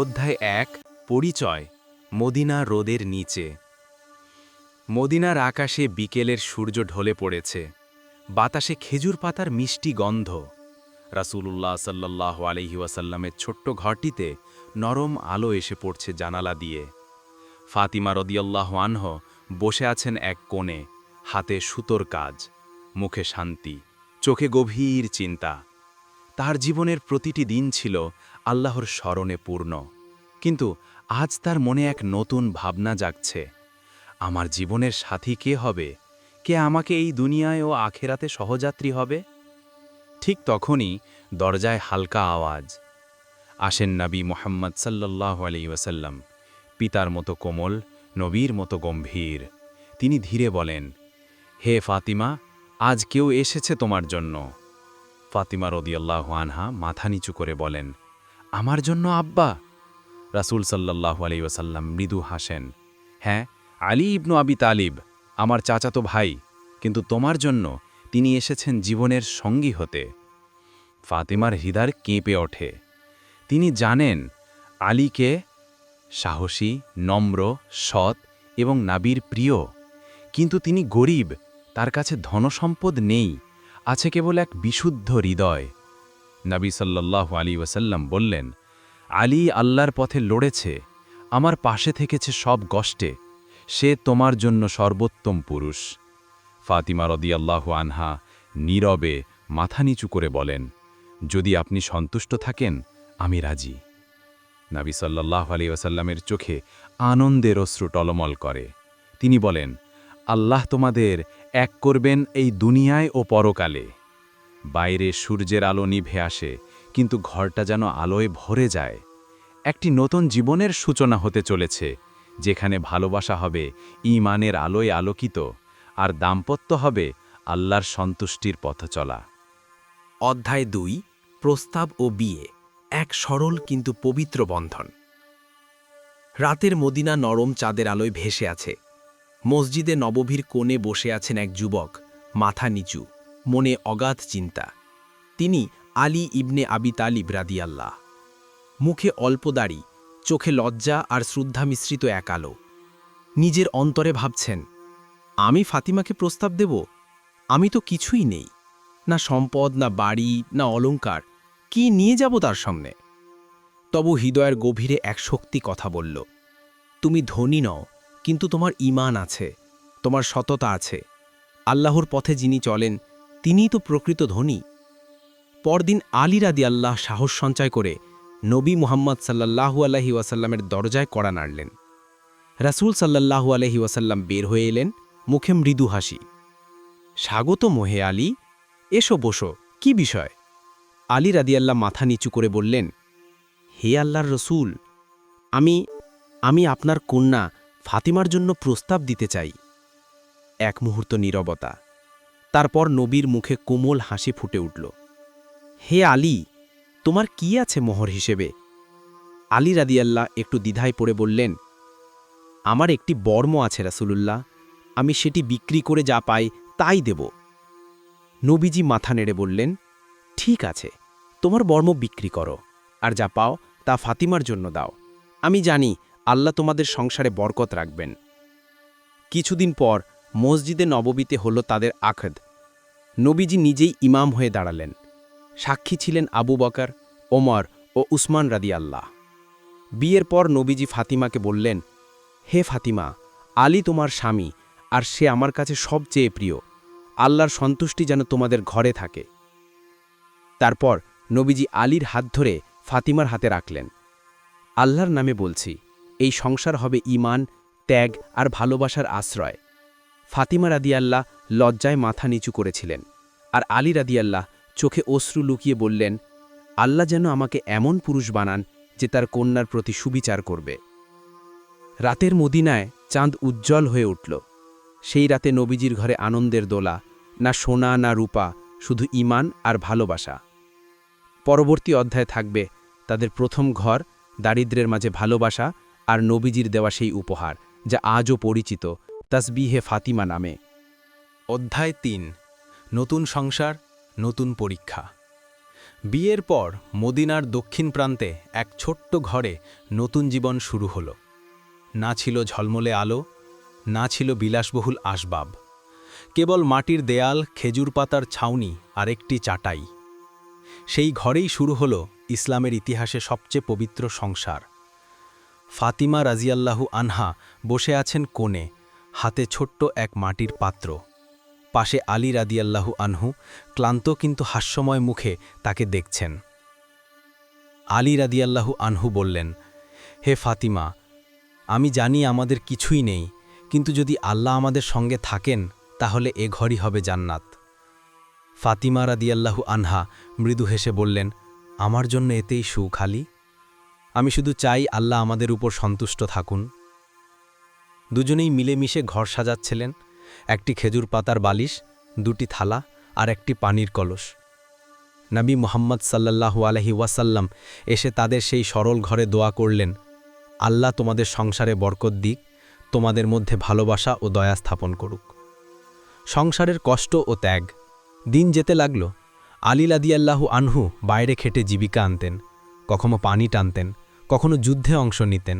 অধ্যায় এক, পরিচয়, মদিনা রোদের নিচে। মদিনার আকাশে বিকেলের সূর্য ঢলে পড়েছে। বাতাসে খেজুর পাতার মিষ্টি গন্ধ। রাসূলুল্লাহ সাল্লাহ আলহি ওয়াসাল্লামের ছোট্ট ঘরটিতে নরম আলো এসে পড়ছে জানালা দিয়ে। ফাতিমা রদিয়াল্লাহ আনহ বসে আছেন এক কোণে, হাতে সুতোর কাজ, মুখে শান্তি, চোখে গভীর চিন্তা। তার জীবনের প্রতিটি দিন ছিল আল্লাহর স্মরণে পূর্ণ। কিন্তু আজ তার মনে এক নতুন ভাবনা জাগছে। আমার জীবনের সাথী কে হবে? কে আমাকে এই দুনিয়ায় ও আখেরাতে সহযাত্রী হবে? ঠিক তখনই দরজায় হালকা আওয়াজ। আসেন নবী মোহাম্মদ সাল্লাহ আলী ওয়াসাল্লাম, পিতার মতো কোমল, নবীর মতো গম্ভীর। তিনি ধীরে বলেন, হে ফাতিমা, আজ কেউ এসেছে তোমার জন্য? ফাতিমা রদিয়াল্লাহ আনহা মাথা নিচু করে বলেন আমার জন্য আব্বা। রাসূল সাল্লাল্লাহু আলাইহি ওয়াসাল্লাম মৃদু হাসেন। হ্যাঁ আলী ইবনু আবি তালিব, আমার চাচাতো ভাই, কিন্তু তোমার জন্য তিনি এসেছেন জীবনের সঙ্গী হতে। ফাতিমার হৃদয় কেঁপে ওঠে। তিনি জানেন আলীকে সাহসী, নম্র, সৎ এবং নাবির প্রিয়। কিন্তু তিনি গরিব, তার কাছে ধনসম্পদ নেই, আছে কেবল এক বিশুদ্ধ হৃদয়। নবী সাল্লাল্লাহু আলী ওয়াসাল্লাম বললেন, আলী আল্লাহর পথে লড়েছে, আমার পাশে থেকেছে সব কষ্টে, সে তোমার জন্য সর্বোত্তম পুরুষ। ফাতিমা রদিয়াল্লাহু আনহা নীরবে মাথা নিচু করে বলেন, যদি আপনি সন্তুষ্ট থাকেন, আমি রাজি। নাবি সাল্লাহ আলী ওসাল্লামের চোখে আনন্দের অশ্রু টলমল করে। তিনি বলেন, আল্লাহ তোমাদের এক করবেন এই দুনিয়ায় ও পরকালে। বাইরে সূর্যের আলো নিভে আসে, কিন্তু ঘরটা যেন আলোয় ভরে যায়। একটি নতুন জীবনের সূচনা হতে চলেছে, যেখানে ভালোবাসা হবে, ঈমানের আলোয় আলোকিত, আর দাম্পত্য হবে আল্লাহর সন্তুষ্টির পথ চলা। অধ্যায় দুই, প্রস্তাব ও বিয়ে, এক সরল কিন্তু পবিত্র বন্ধন। রাতের মদিনা নরম চাঁদের আলোয় ভেসে আছে। মসজিদে নবভীর কোণে বসে আছেন এক যুবক, মাথা নিচু। মনে অগাধ চিন্তা। তিনি আলী ইবনে আবি তালিব রাদিয়াল্লাহ। মুখে অল্প দাড়ি, চোখে লজ্জা আর শ্রদ্ধা মিশ্রিত এক আলো। নিজের অন্তরে ভাবছেন, আমি ফাতিমাকে প্রস্তাব দেব? আমি তো কিছুই নেই। না সম্পদ, না বাড়ি, না অলংকার। কি নিয়ে যাব তার সামনে? তবু হৃদয়ের গভীরে এক শক্তি কথা বলল, তুমি ধনী নও, কিন্তু তোমার ইমান আছে, তোমার সততা আছে। আল্লাহর পথে যিনি চলেন তিনিই তো প্রকৃত ধনী। পরদিন আলী রাদি আল্লাহ সাহস সঞ্চয় করে নবী মুহাম্মদ সাল্লাহু আলহি ওয়াসাল্লামের দরজায় কড়া নাড়লেন। রাসূল সাল্লাহু আলহি ওয়াসাল্লাম বের হয়ে এলেন, মুখে মৃদু হাসি। স্বাগত মোহে আলী, এসো বসো, কি বিষয়? আলী রাদিয়াল্লাহ মাথা নিচু করে বললেন, হে আল্লাহর রসুল, আমি আমি আপনার কন্যা ফাতিমার জন্য প্রস্তাব দিতে চাই। এক মুহূর্ত নীরবতা। তারপর নবীর মুখে কোমল হাসি ফুটে উঠল। হে আলী, তোমার কি আছে মোহর হিসেবে? আলী রাদিয়াল্লাহ একটু দ্বিধায় পড়ে বললেন, আমার একটি বর্ম আছে রাসুলুল্লাহ, আমি সেটি বিক্রি করে যা পাই তাই দেব। নবীজি মাথা নেড়ে বললেন, ঠিক আছে, তোমার বর্ম বিক্রি করো, আর যা পাও তা ফাতিমার জন্য দাও। আমি জানি আল্লাহ তোমাদের সংসারে বরকত রাখবেন। কিছুদিন পর মসজিদে নববীতে হল তাদের আখদ নবীজি নিজেই ইমাম হয়ে দাঁড়ালেন। সাক্ষী ছিলেন আবু বকার, ওমর ও উসমান রাদি আল্লাহ বিয়ের পর নবীজি ফাতিমাকে বললেন, হে ফাতিমা, আলী তোমার স্বামী আর সে আমার কাছে সবচেয়ে প্রিয়। আল্লাহর সন্তুষ্টি যেন তোমাদের ঘরে থাকে। তারপর নবীজি আলীর হাত ধরে ফাতিমার হাতে রাখলেন। আল্লাহর নামে বলছি, এই সংসার হবে ইমান ত্যাগ আর ভালোবাসার আশ্রয়। ফাতিমা রাদিয়াল্লাহ লজ্জায় মাথা নিচু করেছিলেন আর আলী রাদিয়াল্লাহ চোখে অশ্রু লুকিয়ে বললেন, আল্লাহ যেন আমাকে এমন পুরুষ বানান যে তার কন্যার প্রতি সুবিচার করবে। রাতের মদিনায় চাঁদ উজ্জ্বল হয়ে উঠল। সেই রাতে নবীজির ঘরে আনন্দের দোলা, না সোনা, না রূপা, শুধু ইমান আর ভালোবাসা। পরবর্তী অধ্যায় থাকবে তাদের প্রথম ঘর, দারিদ্রের মাঝে ভালোবাসা আর নবীজির দেওয়া সেই উপহার, যা আজও পরিচিত তসবিহে ফাতিমা নামে। অধ্যায় তিন, নতুন সংসার, নতুন পরীক্ষা। বিয়ের পর মদিনার দক্ষিণ প্রান্তে এক ছোট্ট ঘরে নতুন জীবন শুরু হল। না ছিল ঝলমলে আলো, না ছিল বিলাসবহুল আসবাব। কেবল মাটির দেয়াল, খেজুর পাতার ছাউনি আর একটি চাটাই। সেই ঘরেই শুরু হলো ইসলামের ইতিহাসে সবচেয়ে পবিত্র সংসার। ফাতিমা রাজিয়াল্লাহু আনহা বসে আছেন কোণে হাতে ছোট্ট এক মাটির পাত্র। পাশে আলী রাদিয়াল্লাহু আনহু ক্লান্ত কিন্তু হাস্যময় মুখে তাকে দেখছেন। আলী রাদিয়াল্লাহু আনহু বললেন, হে ফাতিমা, আমি জানি আমাদের কিছুই নেই, কিন্তু যদি আল্লাহ আমাদের সঙ্গে থাকেন, তাহলে এ ঘরই হবে জান্নাত। ফাতিমা রাদিয়াল্লাহু আনহা মৃদু হেসে বললেন, আমার জন্য এতেই সুখ, আলী। আমি শুধু চাই আল্লাহ আমাদের উপর সন্তুষ্ট থাকুন। দুজনেই মিলেমিশে ঘর সাজাচ্ছিলেন। একটি খেজুর পাতার বালিশ, দুটি থালা আর একটি পানির কলস। নবী মোহাম্মদ সাল্লাল্লাহু আলহি ওয়াসাল্লাম এসে তাদের সেই সরল ঘরে দোয়া করলেন, আল্লাহ তোমাদের সংসারে বরকত দিক, তোমাদের মধ্যে ভালোবাসা ও দয়া স্থাপন করুক। সংসারের কষ্ট ও ত্যাগ, দিন যেতে লাগল, আলী লাদিয়াল্লাহু আনহু বাইরে খেটে জীবিকা আনতেন, কখনো পানি টানতেন, কখনো যুদ্ধে অংশ নিতেন।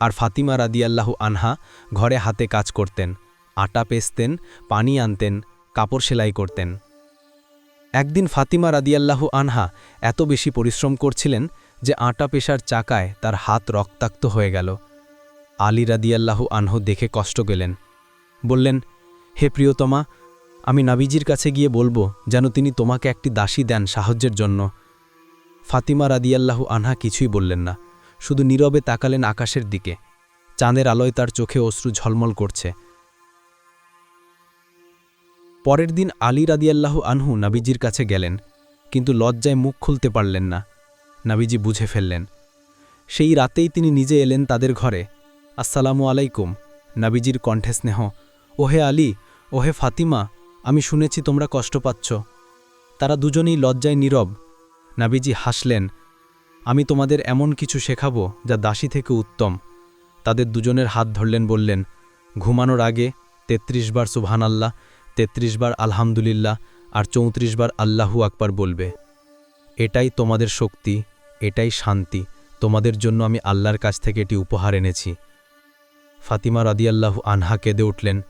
আর ফাতিমা রাদিয়াল্লাহু আনহা ঘরে হাতে কাজ করতেন, আটা পেস্তেন, পানি আনতেন, কাপড় সেলাই করতেন। একদিন ফাতিমা রাদিয়াল্লাহু আনহা এত বেশি পরিশ্রম করছিলেন যে আটা পেশার চাকায় তার হাত রক্তাক্ত হয়ে গেল। আলী রাদিয়াল্লাহু আনহু দেখে কষ্ট গেলেন বললেন, হে প্রিয়তমা, আমি নাবিজির কাছে গিয়ে বলব যেন তিনি তোমাকে একটি দাসী দেন সাহায্যের জন্য। ফাতিমা রাদিয়াল্লাহু আনহা কিছুই বললেন না। শুধু নীরবে তাকালেন আকাশের দিকে। চাঁদের আলোয় তার চোখে অশ্রু ঝলমল করছে। পরের দিন আলী রাদিয়াল্লাহু আনহু নাবিজির কাছে গেলেন, কিন্তু লজ্জায় মুখ খুলতে পারলেন না। নাবিজি বুঝে ফেললেন, সেই রাতেই তিনি নিজে এলেন তাদের ঘরে। আসসালামু আলাইকুম, নাবিজির কণ্ঠে স্নেহ, ওহে আলী, ওহে ফাতিমা, আমি শুনেছি তোমরা কষ্ট পাচ্ছ। তারা দুজনেই লজ্জায় নীরব। নাবিজি হাসলেন আমি তোমাদের এমন কিছু শেখাবো যা দাসী থেকে উত্তম। তাদের দুজনের হাত ধরলেন, বললেন, ঘুমানোর আগে ৩৩ বার সুবহান আল্লাহ ৩৩ বার আলহামদুলিল্লাহ আর চৌত্রিশ বার আল্লাহু আকবার বলবে। এটাই তোমাদের শক্তি, এটাই শান্তি। তোমাদের জন্য আমি আল্লাহর কাছ থেকে এটি উপহার এনেছি। ফাতিমা রাদিয়াল্লাহু আনহা কেঁদে উঠলেন,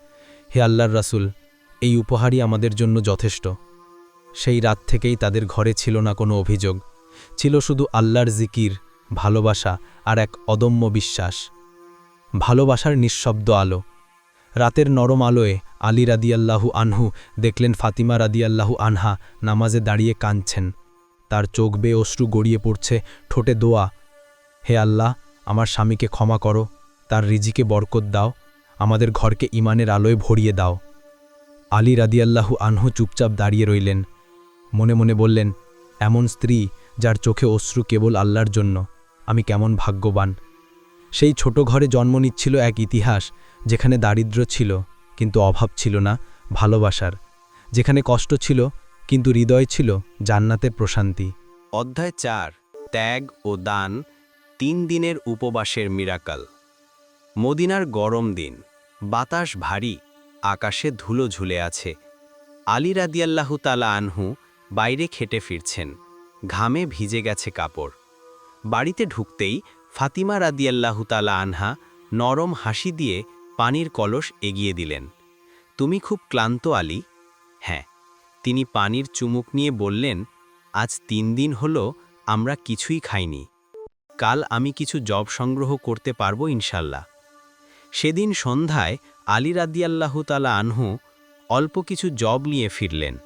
হে আল্লাহর রাসুল, এই উপহারই আমাদের জন্য যথেষ্ট। সেই রাত থেকেই তাদের ঘরে ছিল না কোনো অভিযোগ। ছিল শুধু আল্লাহর জিকির, ভালোবাসা আর এক অদম্য বিশ্বাস। ভালোবাসার নিঃশব্দ আলো। রাতের নরম আলোয় আলী রাদিয়াল্লাহু আনহু দেখলেন ফাতিমা রাদিয়াল্লাহু আনহা নামাজে দাঁড়িয়ে কাঁদছেন। তার চোখ বেয়ে অশ্রু গড়িয়ে পড়ছে, ঠোঁটে দোয়া, হে আল্লাহ, আমার স্বামীকে ক্ষমা করো, তার রিজিকে বরকত দাও, আমাদের ঘরকে ইমানের আলোয় ভরিয়ে দাও। আলী রাদিয়াল্লাহু আনহু চুপচাপ দাঁড়িয়ে রইলেন। মনে মনে বললেন, এমন স্ত্রী যার চোখে অশ্রু কেবল আল্লাহর জন্য। আমি কেমন ভাগ্যবান। সেই ছোট ঘরে জন্ম নিচ্ছিল এক ইতিহাস, যেখানে দারিদ্র্য ছিল, কিন্তু অভাব ছিল না, ভালোবাসার। যেখানে কষ্ট ছিল, কিন্তু হৃদয় ছিল জান্নাতের প্রশান্তি। অধ্যায় চার, ত্যাগ ও দান, তিন দিনের উপবাসের মিরাকাল। মদিনার গরম দিন, বাতাস ভারী, আকাশে ধুলো ঝুলে আছে। আলী রাদিয়াল্লাহু তালা আনহু বাইরে খেটে ফিরছেন। ঘামে ভিজে গেছে কাপড়। বাড়িতে ঢুকতেই ফাতিমা রাদিয়াল্লাহু তালা আনহা নরম হাসি দিয়ে পানির কলস এগিয়ে দিলেন। তুমি খুব ক্লান্ত, আলী? হ্যাঁ। তিনি পানির চুমুক নিয়ে বললেন, আজ তিন দিন হল আমরা কিছুই খাইনি। কাল আমি কিছু জব সংগ্রহ করতে পারব ইনশাল্লাহ। সেদিন সন্ধ্যায় আলী রাদিয়াল্লাহু তালা আনহু অল্প কিছু জব নিয়ে ফিরলেন।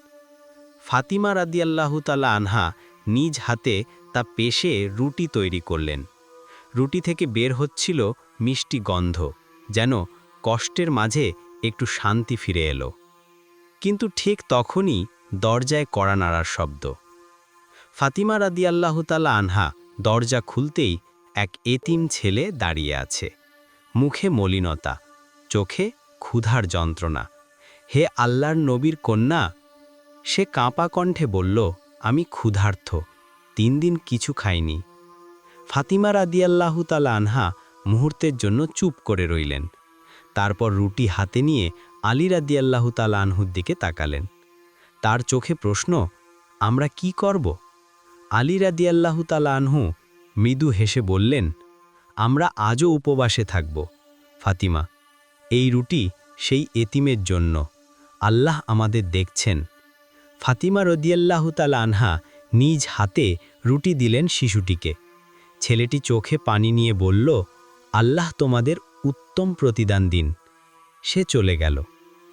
ফাতিমা রাদিয়াল্লাহু তালা আনহা নিজ হাতে তা পেশে রুটি তৈরি করলেন। রুটি থেকে বের হচ্ছিল মিষ্টি গন্ধ, যেন কষ্টের মাঝে একটু শান্তি ফিরে এলো। কিন্তু ঠিক তখনই দরজায় কড়া নাড়ার শব্দ। ফাতিমা রাদিয়াল্লাহু তালা আনহা দরজা খুলতেই এক এতিম ছেলে দাঁড়িয়ে আছে। মুখে মলিনতা, চোখে ক্ষুধার যন্ত্রণা। হে আল্লাহর নবীর কন্যা, সে কাঁপা কণ্ঠে বলল আমি ক্ষুধার্থ, তিন দিন কিছু খাইনি। ফাতিমা রাদিয়াল্লাহু তালা আনহা মুহূর্তের জন্য চুপ করে রইলেন। তারপর রুটি হাতে নিয়ে আলী রাদিয়াল্লাহু তালা আনহুর দিকে তাকালেন। তার চোখে প্রশ্ন, আমরা কি করব? আলী রাদিয়াল্লাহু তালা আনহু মৃদু হেসে বললেন, আমরা আজও উপবাসে থাকব, ফাতিমা। এই রুটি সেই এতিমের জন্য। আল্লাহ আমাদের দেখছেন। ফাতিমা রদিয়াল্লাহু তালা আনহা নিজ হাতে রুটি দিলেন শিশুটিকে। ছেলেটি চোখে পানি নিয়ে বলল, আল্লাহ তোমাদের উত্তম প্রতিদান দিন। সে চলে গেল।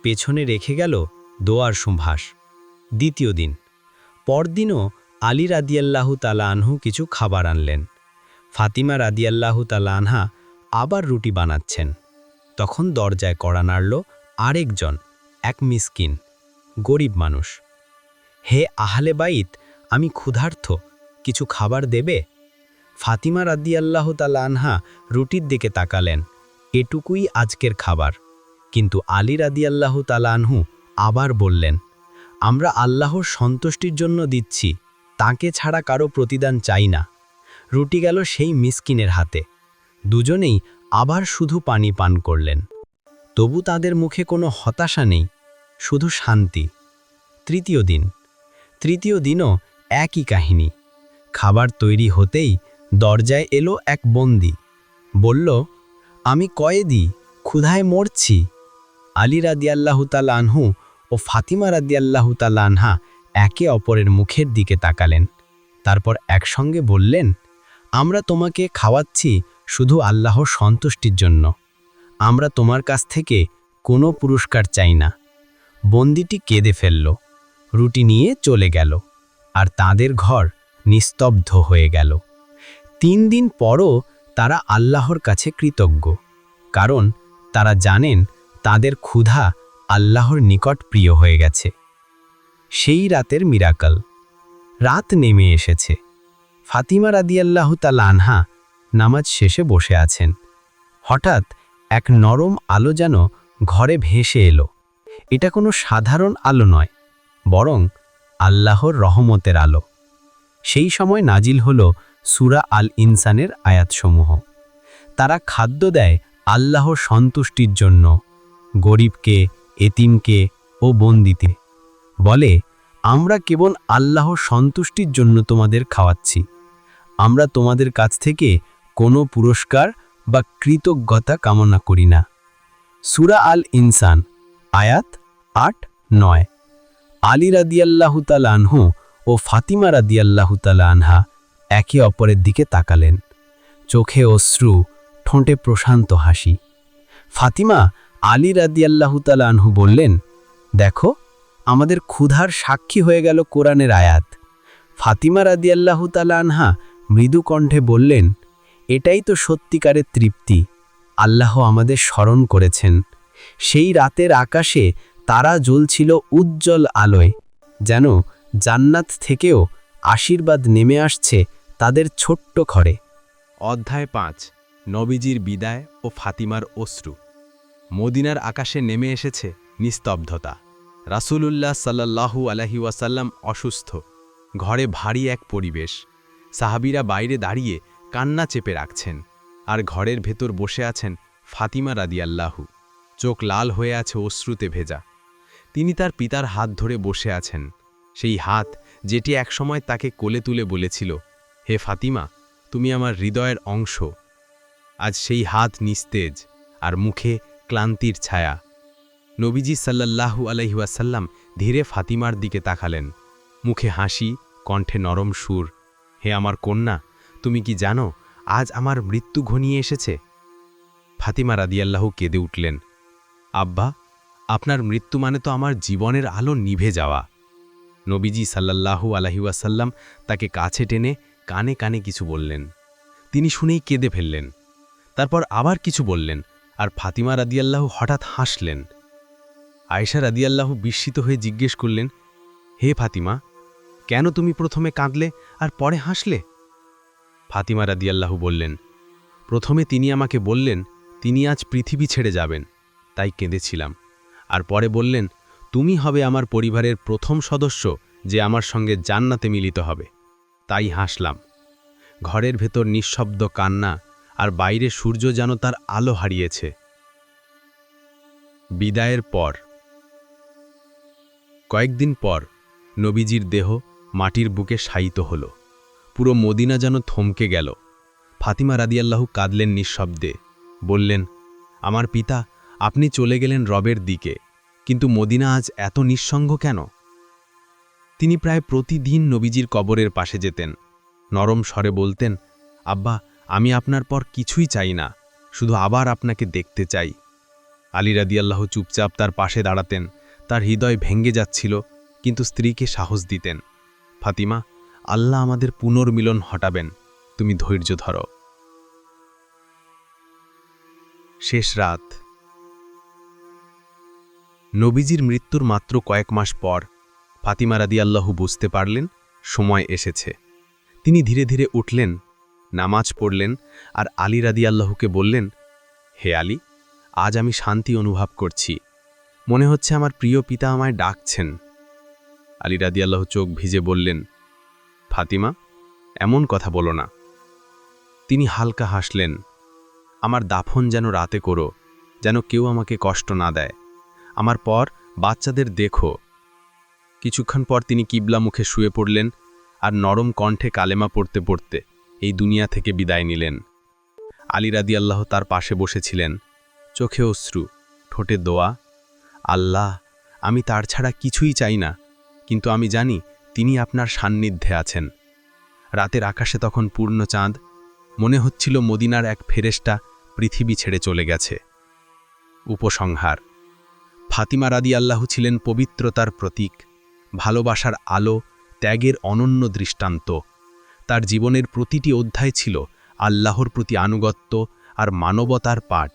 পেছনে রেখে গেল দোয়ার সুভাষ দ্বিতীয় দিন, পরদিনও আলী রাদিয়াল্লাহু তালা আনহু কিছু খাবার আনলেন। ফাতিমা রাদিয়াল্লাহু তালা আনহা আবার রুটি বানাচ্ছেন। তখন দরজায় কড়া নাড়ল আরেকজন, এক মিসকিন, গরিব মানুষ। হে আহলে বাইত, আমি ক্ষুধার্থ কিছু খাবার দেবে? ফাতিমা রাদিয়াল্লাহ তালা আনহা রুটির দিকে তাকালেন, এটুকুই আজকের খাবার। কিন্তু আলী রাদিয়াল্লাহ তালা আনহু আবার বললেন, আমরা আল্লাহর সন্তুষ্টির জন্য দিচ্ছি, তাকে ছাড়া কারও প্রতিদান চাই না। রুটি গেল সেই মিসকিনের হাতে। দুজনেই আবার শুধু পানি পান করলেন। তবু তাদের মুখে কোনো হতাশা নেই, শুধু শান্তি। তৃতীয় দিন। তৃতীয় দিনও একই কাহিনী। খাবার তৈরি হতেই দরজায় এলো এক বন্দি। বলল, আমি কয়েদি, ক্ষুধায় মরছি। আলী রাদিয়াল্লাহু তালা আনহু ও ফাতিমা রাদিয়াল্লাহু তালা আনহা একে অপরের মুখের দিকে তাকালেন। তারপর একসঙ্গে বললেন, আমরা তোমাকে খাওয়াচ্ছি শুধু আল্লাহর সন্তুষ্টির জন্য। আমরা তোমার কাছ থেকে কোনো পুরস্কার চাই না। বন্দিটি কেঁদে ফেলল। রুটি নিয়ে চলে গেল, আর তাদের ঘর নিস্তব্ধ হয়ে গেল। তিন দিন পরও তারা আল্লাহর কাছে কৃতজ্ঞ, কারণ তারা জানেন তাদের ক্ষুধা আল্লাহর নিকট প্রিয় হয়ে গেছে। সেই রাতের মিরাকল, রাত নেমে এসেছে। ফাতিমা রাদিয়াল্লাহু তাল আনহা নামাজ শেষে বসে আছেন। হঠাৎ এক নরম আলো যেন ঘরে ভেসে এলো। এটা কোনো সাধারণ আলো নয় বরং আল্লাহর রহমতের আলো। সেই সময় নাজিল হল সুরা আল ইনসানের আয়াতসমূহ। তারা খাদ্য দেয় আল্লাহর সন্তুষ্টির জন্য, গরিবকে, এতিমকে ও বন্দিতে। বলে, আমরা কেবল আল্লাহর সন্তুষ্টির জন্য তোমাদের খাওয়াচ্ছি। আমরা তোমাদের কাছ থেকে কোনো পুরস্কার বা কৃতজ্ঞতা কামনা করি না। সুরা আল ইনসান আয়াত আট নয়। আলী রাদিয়াল্লাহু তালা আনহু ও ফাতিমা রাদিয়াল্লাহু তালা আনহা একে অপরের দিকে তাকালেন। চোখে অশ্রু, ঠোঁটে প্রশান্ত হাসি। ফাতিমা আলী রাদিয়াল্লাহু তালা আনহু বললেন, দেখো, আমাদের ক্ষুধার সাক্ষী হয়ে গেল কোরআনের আয়াত। ফাতিমা রাদিয়াল্লাহু তালা আনহা মৃদু কণ্ঠে বললেন, এটাই তো সত্যিকারের তৃপ্তি। আল্লাহ আমাদের স্মরণ করেছেন। সেই রাতের আকাশে তারা জ্বলছিল উজ্জ্বল আলোয়। যেন জান্নাত থেকেও আশীর্বাদ নেমে আসছে তাদের ছোট্ট ঘরে। অধ্যায় পাঁচ, নবীজির বিদায় ও ফাতিমার অশ্রু। মদিনার আকাশে নেমে এসেছে নিস্তব্ধতা। রাসূলুল্লাহ সাল্লাল্লাহু আলহি ওয়াসাল্লাম অসুস্থ। ঘরে ভারী এক পরিবেশ। সাহাবিরা বাইরে দাঁড়িয়ে কান্না চেপে রাখছেন আর ঘরের ভেতর বসে আছেন ফাতিমা রাদিয়াল্লাহু। চোখ লাল হয়ে আছে অশ্রুতে ভেজা। তিনি তার পিতার হাত ধরে বসে আছেন। সেই হাত, যেটি একসময় তাকে কোলে তুলে বলেছিল, হে ফাতিমা, তুমি আমার হৃদয়ের অংশ। আজ সেই হাত নিস্তেজ, আর মুখে ক্লান্তির ছায়া। নবীজি সাল্লাল্লাহু আলহিউসাল্লাম ধীরে ফাতিমার দিকে তাকালেন। মুখে হাসি, কণ্ঠে নরম সুর, হে আমার কন্যা, তুমি কি জানো, আজ আমার মৃত্যু ঘনিয়ে এসেছে? ফাতিমা রাদিয়াল্লাহু কেঁদে উঠলেন, আব্বা আপনার মৃত্যু মানে তো আমার জীবনের আলো নিভে যাওয়া। নবীজি সাল্লাল্লাহু আলহিউসাল্লাম তাকে কাছে টেনে কানে কানে কিছু বললেন। তিনি শুনেই কেঁদে ফেললেন। তারপর আবার কিছু বললেন আর ফাতিমা রাদিয়াল্লাহু হঠাৎ হাসলেন। আয়েশা রাদিয়াল্লাহু বিস্মিত হয়ে জিজ্ঞেস করলেন, হে ফাতিমা, কেন তুমি প্রথমে কাঁদলে আর পরে হাসলে? ফাতিমা রাদিয়াল্লাহু বললেন, প্রথমে তিনি আমাকে বললেন, তিনি আজ পৃথিবী ছেড়ে যাবেন, তাই কেঁদেছিলাম। আর পরে বললেন, তুমি হবে আমার পরিবারের প্রথম সদস্য যে আমার সঙ্গে জান্নাতে মিলিত হবে। তাই হাসলাম। ঘরের ভেতর নিঃশব্দ কান্না আর বাইরে সূর্য যেন তার আলো হারিয়েছে। বিদায়ের পর। কয়েকদিন পর নবীজির দেহ মাটির বুকে শায়িত হল। পুরো মদিনা যেন থমকে গেল। ফাতিমা রাদিয়াল্লাহু কাঁদলেন নিঃশব্দে। বললেন, আমার পিতা আপনি চলে গেলেন রবের দিকে, কিন্তু মদিনা আজ এত নিঃসঙ্গ কেন? তিনি প্রায় প্রতিদিন নবীজির কবরের পাশে যেতেন। নরম স্বরে বলতেন, আব্বা, আমি আপনার পর কিছুই চাই না, শুধু আবার আপনাকে দেখতে চাই। আলী রাদিয়াল্লাহ চুপচাপ তার পাশে দাঁড়াতেন, তার হৃদয় ভেঙ্গে যাচ্ছিল, কিন্তু স্ত্রীকে সাহস দিতেন। ফাতিমা, আল্লাহ আমাদের পুনর্মিলন হটাবেন, তুমি ধৈর্য ধরো। শেষ রাত। নবীজির মৃত্যুর মাত্র কয়েক মাস পর ফাতিমা রাদিয়াল্লাহু বুঝতে পারলেন, সময় এসেছে। তিনি ধীরে ধীরে উঠলেন, নামাজ পড়লেন আর আলী রাদিয়াল্লাহুকে বললেন, হে আলী, আজ আমি শান্তি অনুভব করছি। মনে হচ্ছে আমার প্রিয় পিতা আমায় ডাকছেন। আলী রাদিয়াল্লাহু চোখ ভিজে বললেন, ফাতিমা, এমন কথা বলো না। তিনি হালকা হাসলেন, আমার দাফন যেন রাতে করো, যেন কেউ আমাকে কষ্ট না দেয়। আমার পর বাচ্চাদের দেখো। কিছুক্ষণ পর তিনি কিবলা মুখে শুয়ে পড়লেন আর নরম কণ্ঠে কালেমা পড়তে পড়তে এই দুনিয়া থেকে বিদায় নিলেন। আলী রাদিয়াল্লাহ তার পাশে বসেছিলেন। চোখে অশ্রু, ঠোঁটে দোয়া, আল্লাহ, আমি তার ছাড়া কিছুই চাই না, কিন্তু আমি জানি তিনি আপনার সান্নিধ্যে আছেন। রাতের আকাশে তখন পূর্ণ চাঁদ, মনে হচ্ছিল মদিনার এক ফেরেস্টা পৃথিবী ছেড়ে চলে গেছে। উপসংহার। ফাতিমা রাদি আল্লাহ ছিলেন পবিত্রতার প্রতীক, ভালোবাসার আলো, ত্যাগের অনন্য দৃষ্টান্ত। তার জীবনের প্রতিটি অধ্যায় ছিল আল্লাহর প্রতি আনুগত্য আর মানবতার পাঠ।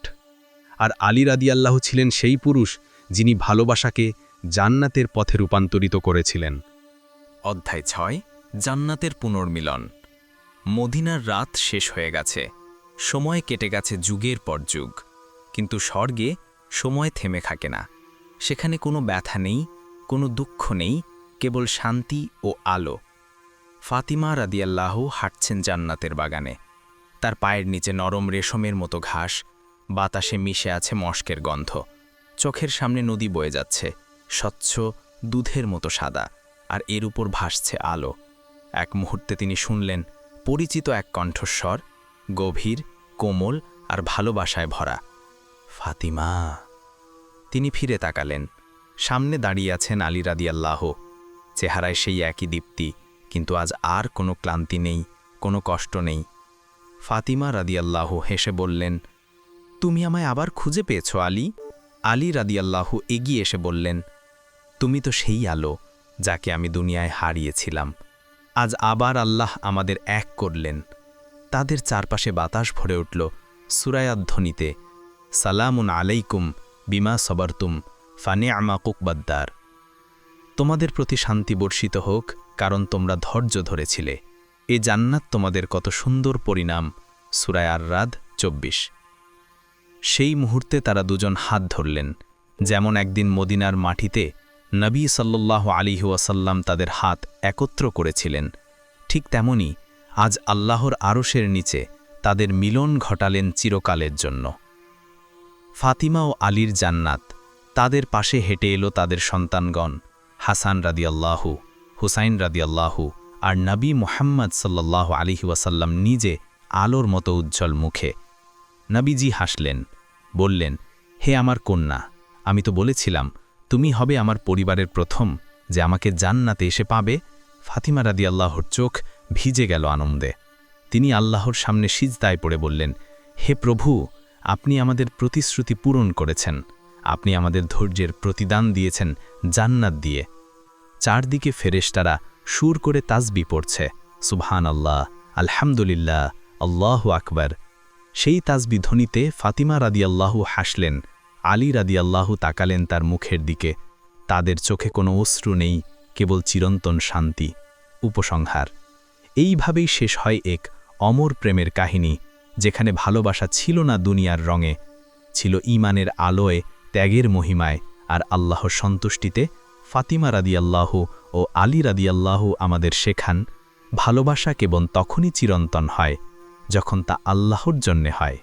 আর আলী রাদি আল্লাহ ছিলেন সেই পুরুষ যিনি ভালোবাসাকে জান্নাতের পথে রূপান্তরিত করেছিলেন। অধ্যায় ছয়, জান্নাতের পুনর্মিলন। মদিনার রাত শেষ হয়ে গেছে, সময় কেটে গেছে যুগের পর যুগ। কিন্তু স্বর্গে সময় থেমে থাকে না। সেখানে কোনো ব্যথা নেই, কোনো দুঃখ নেই, কেবল শান্তি ও আলো। ফাতিমা রাদিয়াল্লাহু হাঁটছেন জান্নাতের বাগানে। তার পায়ের নিচে নরম রেশমের মতো ঘাস, বাতাসে মিশে আছে মস্কের গন্ধ। চোখের সামনে নদী বয়ে যাচ্ছে, স্বচ্ছ, দুধের মতো সাদা, আর এর উপর ভাসছে আলো। এক মুহূর্তে তিনি শুনলেন, পরিচিত এক কণ্ঠস্বর, গভীর, কোমল আর ভালোবাসায় ভরা। ফাতিমা তিনি ফিরে তাকালেন। সামনে দাঁড়িয়ে আছেন আলী রাদিয়াল্লাহ। চেহারায় সেই একই দীপ্তি, কিন্তু আজ আর কোনো ক্লান্তি নেই, কোনো কষ্ট নেই। ফাতিমা রাদিয়াল্লাহ হেসে বললেন, তুমি আমায় আবার খুঁজে পেয়েছ, আলী? আলী রাদিয়াল্লাহ এগিয়ে এসে বললেন, তুমি তো সেই আলো, যাকে আমি দুনিয়ায় হারিয়েছিলাম। আজ আবার আল্লাহ আমাদের এক করলেন। তাদের চারপাশে বাতাস ভরে উঠল সুরায়াধ্বনিতে। সালামুন আলাইকুম বিমা সবরতুম ফানে আমা কুকবাদ্দার। তোমাদের প্রতি শান্তি বর্ষিত হোক, কারণ তোমরা ধৈর্য ধরেছিলে। এ জান্নাত তোমাদের কত সুন্দর পরিণাম, সুরায় আর রাদ চব্বিশ। সেই মুহূর্তে তারা দুজন হাত ধরলেন, যেমন একদিন মদিনার মাটিতে নবী সাল্লাহ আলিহু ওয়াসাল্লাম তাদের হাত একত্র করেছিলেন। ঠিক তেমনি আজ আল্লাহর আরশের নিচে তাদের মিলন ঘটালেন চিরকালের জন্য। ফাতিমা ও আলীর জান্নাত। তাদের পাশে হেঁটে এলো তাদের সন্তানগণ, হাসান রাদিয়াল্লাহু, হুসাইন রাদিয়াল্লাহু আর নবী মুহাম্মদ সাল্লাহ আলিহি ওয়াসাল্লাম নিজে আলোর মতো উজ্জ্বল মুখে। নবীজি হাসলেন, বললেন, হে আমার কন্যা, আমি তো বলেছিলাম, তুমি হবে আমার পরিবারের প্রথম যে আমাকে জান্নাতে এসে পাবে। ফাতিমা রাদি আল্লাহর চোখ ভিজে গেল আনন্দে। তিনি আল্লাহর সামনে সিজদায় পড়ে বললেন, হে প্রভু আপনি আমাদের প্রতিশ্রুতি পূরণ করেছেন। আপনি আমাদের ধৈর্যের প্রতিদান দিয়েছেন জান্নাত দিয়ে। চারদিকে ফেরেশতারা সুর করে তাজবি পড়ছে। সুবহান আল্লাহ আলহামদুলিল্লাহ, আল্লাহ আকবর। সেই তাজবি ধ্বনিতে ফাতিমা রাদিয়াল্লাহু হাসলেন, আলী রাদিয়াল্লাহু তাকালেন তার মুখের দিকে। তাদের চোখে কোনো অশ্রু নেই, কেবল চিরন্তন শান্তি, উপসংহার। এইভাবেই শেষ হয় এক অমর প্রেমের কাহিনী। যেখানে ভালোবাসা ছিল না দুনিয়ার রঙে, ছিল ইমানের আলোয়, ত্যাগের মহিমায়, আর আল্লাহর সন্তুষ্টিতে ফাতিমা রাদিয়াল্লাহু ও আলী রাদিয়াল্লাহ আমাদের শেখান, ভালোবাসা কেবল তখনই চিরন্তন হয় যখন তা আল্লাহর জন্যে হয়।